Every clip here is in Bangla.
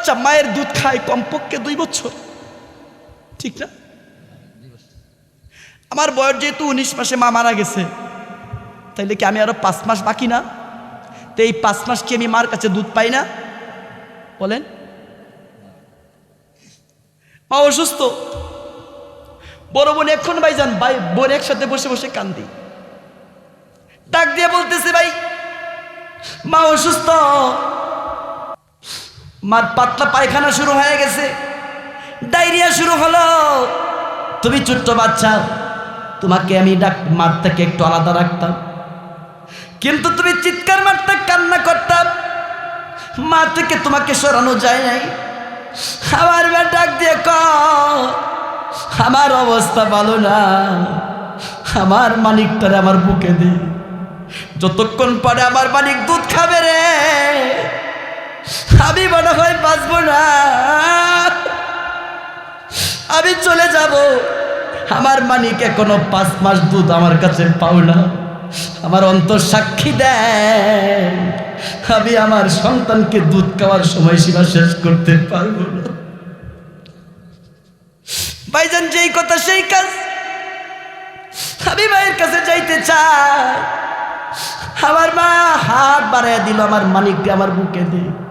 বাচ্চা মায়ের দুধ খায় কমপক্ষে দুই বছর। ঠিক না? আমার বয়স যেহেতু উনিশ মাসে মা মারা গেছে, তাইলে কি আমি আরও পাঁচ মাস বাকি না? তো এই পাঁচ মাস কি আমি মার কাছে দুধ পাই না? বলেন। মা অসুস্থ। বড় বোন এখন ভাই যান ভাই, বোন একসাথে বসে বসে কান্দি। ডাক দিয়ে বলতেছে, ভাই, মা অসুস্থ। মার পাতলা পায়খানা শুরু হয়ে গেছে। ডায়রিয়া শুরু হলো। তুমি ছোট্ট বাচ্চা, তোমাকে আমি ডাক মার থেকে একটু আলাদা রাখতাম। কিন্তু তুমি চিৎকার মারতে, কান্না করতাম। মা থেকে তোমাকে সরানো যায় নাই। আমার মা ডাক দিয়ে ক আমার অবস্থা ভালো না। আমার মানিকটারে আমার বুকে দে। যতক্ষণ পরে আমার মালিক দুধ খাবে রে আমি মনে হয় বাঁচবো না। আমি চলে যাব। আমার মানিক এখনও পাঁচ মাস দুধ আমার কাছে পাও না। আমার অন্তর সাক্ষী দেয়। আমি আমার সন্তানকে দুধ খাওয়ার সময়সীমা শেষ করতে পারব না। ভাইজান, যেই কথা সেই কাজ। আমি মায়ের কাছে যাইতে চাই। আমার মা হাত বাড়াইয়া দিল, আমার মানিককে আমার বুকে দে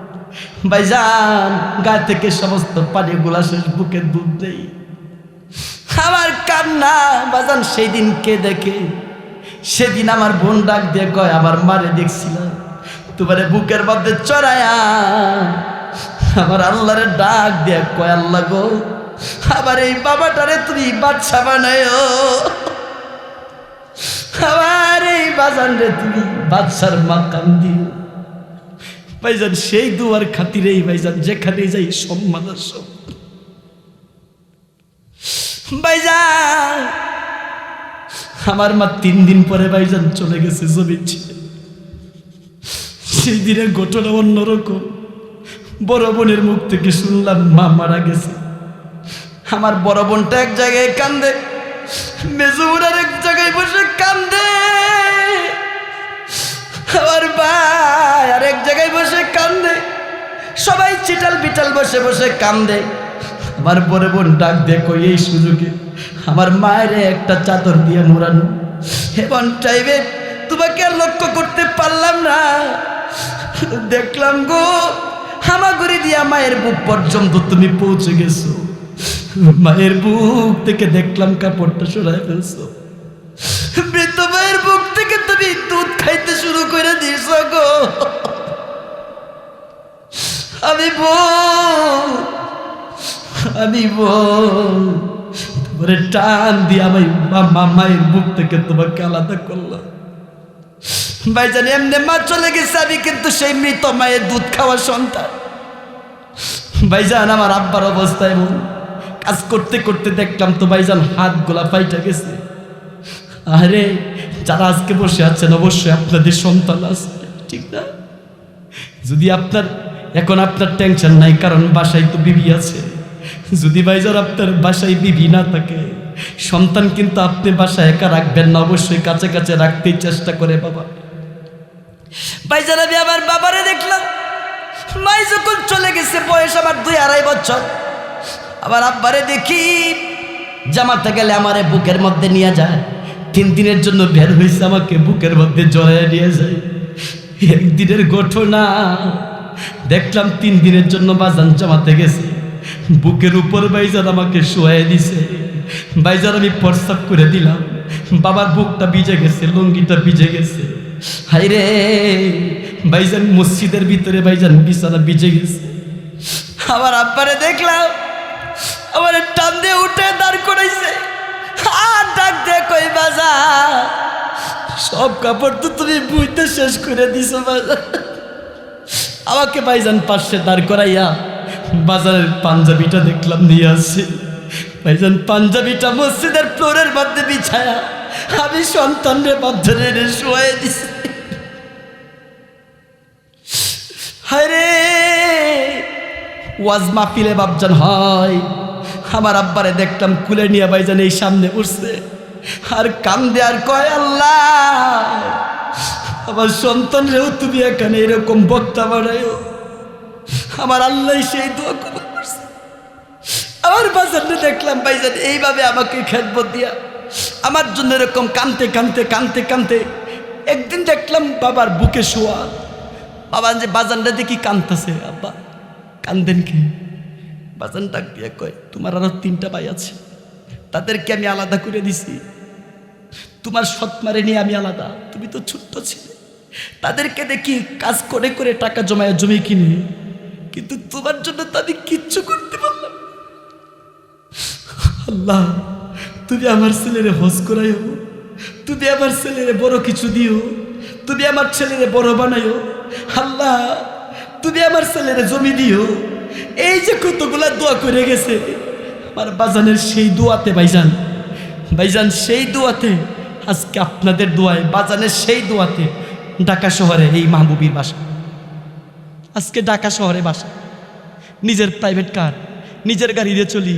ভাইজান গা থেকে সমস্ত পানিগুলা শেষ বুকে দুধ দেই। আমার কান্না বাজান সেই দিন কে দেখে? সেদিন আমার বোন ডাক দিয়ে কয়, আমার মারে দেখছিলাম, তোমারে বুকের মধ্যে চড়ায়া। আমার আল্লাহরে ডাক দিয়ে কয়, আল্লাহ গো আবার এই বাবাটারে তুমি বাচ্চা বানায়। আবার এই বাজান রে তুমি বাচ্চার মাকাম দিও। ভাইজান, সেই দুয়ার খাতিরেই ভাইজান, যেখানে যাই সম্মান আমার মা তিন দিন পরে ভাইজান চলে গেছে জমির সেই দিনের ঘটনা অন্যরকম। বড় বোনের মুখ থেকে শুনলাম মা মারা গেছে। আমার বড় বোনটা এক জায়গায় কান্দে মেজুর আর এক জায়গায় বসে কান্দে। আমার ভাই আর এক জায়গায় সবাই চিটাল বিটাল বসে বসে কান্দে। আমার বড় বোন ডাক দেখো এই সুযোগে আমার মায়ের একটা চাদর দিয়ে মোড়ানো। এবং চাইবে তোমাকে আর লক্ষ্য করতে পারলাম না। দেখলাম গো, হামাগুড়ি দিয়া মায়ের বুক পর্যন্ত তুমি পৌঁছে গেছো। মায়ের বুক থেকে দেখলাম কাপড়টা সরাই ফেলছো। বউ তোমার টান দিয়ে আমি মায়ের বুক থেকে তোমাকে আলাদা করলাম। ভাইজান এমনি মা চলে গেছে, আমি কিন্তু সেই মৃত মায়ের দুধ খাওয়া সন্তান। ভাইজান আমার আব্বার অবস্থা এমন। কাজ করতে করতে দেখলাম তো ভাইজান হাত গোলা পাইটা গেছে। আরে, যারা আজকে বসে আছেন, অবশ্যই আপনাদের সন্তান আছে, ঠিক না? যদি আপনার এখন আপনার টেনশন নাই, কারণ বাসায় তো বিবি আছে। যদি ভাইজান আপনার বাসায় বিবি না থাকে, সন্তান কিন্তু আপনি বাসায় একা রাখবেন না, অবশ্যই কাছে কাছে রাখতেই চেষ্টা করে বাবা। আমি আমার বাবারে দেখলাম, মাই যখন চলে গেছে, বয়স আমার দুই আড়াই বছর। আবার আব্বারে দেখি, জামাতে গেলে আমারে বুকের মধ্যে নিয়ে যায়। তিন দিনের জন্য বের হয়েছে আমাকে বুকের মধ্যে জড়াইয়া নিয়ে যায়। একদিনের ঘটনা দেখলাম, তিন দিনের জন্য বাজান জামাতে গেছে। বুকের উপর বাইজান আমাকে শোয়াই দিছে। বাইজান আমি প্রস্তাব করে দিলাম, বাবার বুকটা ভিজে গেছে, লুঙ্গিটা ভিজে গেছে। হাই রে ভাইজান মসজিদের ভিতরে ভাইজান বিছানা ভিজে গেছে। আবার আব্বারে দেখলাম, আমার টান দিয়ে উঠে দাঁড় করাইছে। আর ডাক দিয়ে কই বাজা সব কাপড় তো তুমি বুঝতে শেষ করে দিছো বাজা আমাকে ভাইজান পাশে দাঁড় করাইয়া বাজারের পাঞ্জাবিটা দেখলাম, নিয়ে আসছে। ভাইজান, পাঞ্জাবিটা মসজিদের ফ্লোরের মধ্যে বিছায়া আমি সন্তানের এনে শোয়াই দিছি। হায়রে, ওয়াজ মাহফিলে বাপজান হয়। আমার আব্বারে দেখলাম, কুলে নিয়ে ভাইজান এই সামনে উঠছে। আর কান্দে আর কয়, আল্লাহ, আমার সন্তানরেও তুমি এখানে এরকম বক্তা বানাইও। আমার আল্লাহ সেই দোয়া কবুল করছে। আমার বাজারে দেখলাম, ভাইজান, এইভাবে আমাকে খেদবত দিয়া। আমার জন্য এরকম কানতে কানতে কানতে কানতে একদিন দেখলাম বাবার বুকে শোয়া। বাবা, যে বাজানটা দেখি কানতেছে, আব্বা, কান্দেন কি? বাজান ডাক দিয়ে কয়, তোমার আরও তিনটা ভাই আছে, তাদেরকে আমি আলাদা করে দিছি। তোমার সৎমারে নিয়ে আমি আলাদা। তুমি তো ছোট্ট ছিলে। তাদেরকে দেখি কাজ করে করে টাকা জমায় জমি কিনে। কিন্তু তোমার জন্য তাদের কিচ্ছু করতে পারলাম। আল্লাহ, তুমি আমার ছেলেরে হজ করাইও, তুমি আমার ছেলেরে বড় কিছু দিও, তুমি আমার ছেলেরে বড় বানাইও। আল্লাহ, তুমি আমার ছেলেরে জমি দিও। এই যে কতগুলা দোয়া করে গেছে, আমার বাজানের সেই দোয়াতে ভাইজান ভাইজান, সেই দোয়াতে, আজকে আপনাদের দোয়ায়, বাজানের সেই দোয়াতে, ঢাকা শহরে এই মাহবুবির বাসা। আজকে ঢাকা শহরে বাসা। নিজের প্রাইভেট কার নিজের গাড়ি দিয়ে চলি,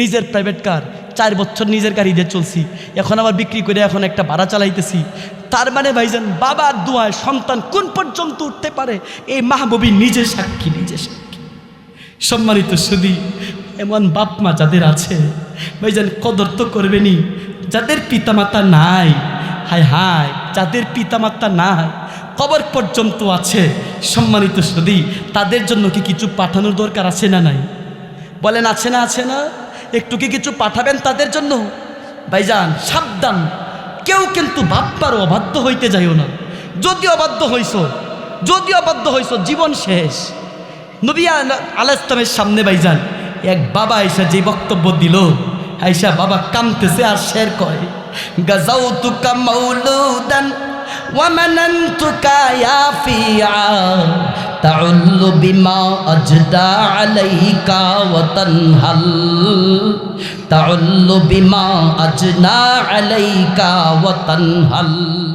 নিজের প্রাইভেট কার চার বছর নিজের গাড়ি দিয়ে চলছি। এখন আবার বিক্রি করে এখন একটা ভাড়া চালাইতেছি। তার মানে ভাইজান, বাবার দোয়ায় সন্তান কোন পর্যন্ত উঠতে পারে? এই মাহবুবী নিজে সাক্ষী নিজে সাক্ষী। সম্মানিত সুদী, এমন বাপ মা যাদের আছে, ভাইজান কদর তো করবেনি যাদের পিতামাতা নাই, হায় হায়, যাদের পিতামাতা নাই কবর পর্যন্ত আছে। সম্মানিত সুদী তাদের জন্য কি কিছু পাঠানোর দরকার আছে না নাই? বলেন, আছে না আছে না? একটু কি কিছু পাঠাবেন তাদের জন্য? ভাইজান, সাবধান। কেউ কিন্তু বাপ্পার অবাধ্য হইতে যাইও না। যদি অবাধ্য হইস যদি অবাধ্য হইস জীবন শেষ। নবী আলাহ ইসলামের সামনে ভাইজান, এক বাবা এসে যে বক্তব্য দিল, আইসা বাবা কামতেছে আর শের কয় গাজাউ তুকা মাউলুদান ومننتك يا فيعا تعل بما أجدى عليك وتنهل تعل بما أجنى عليك وتنهل.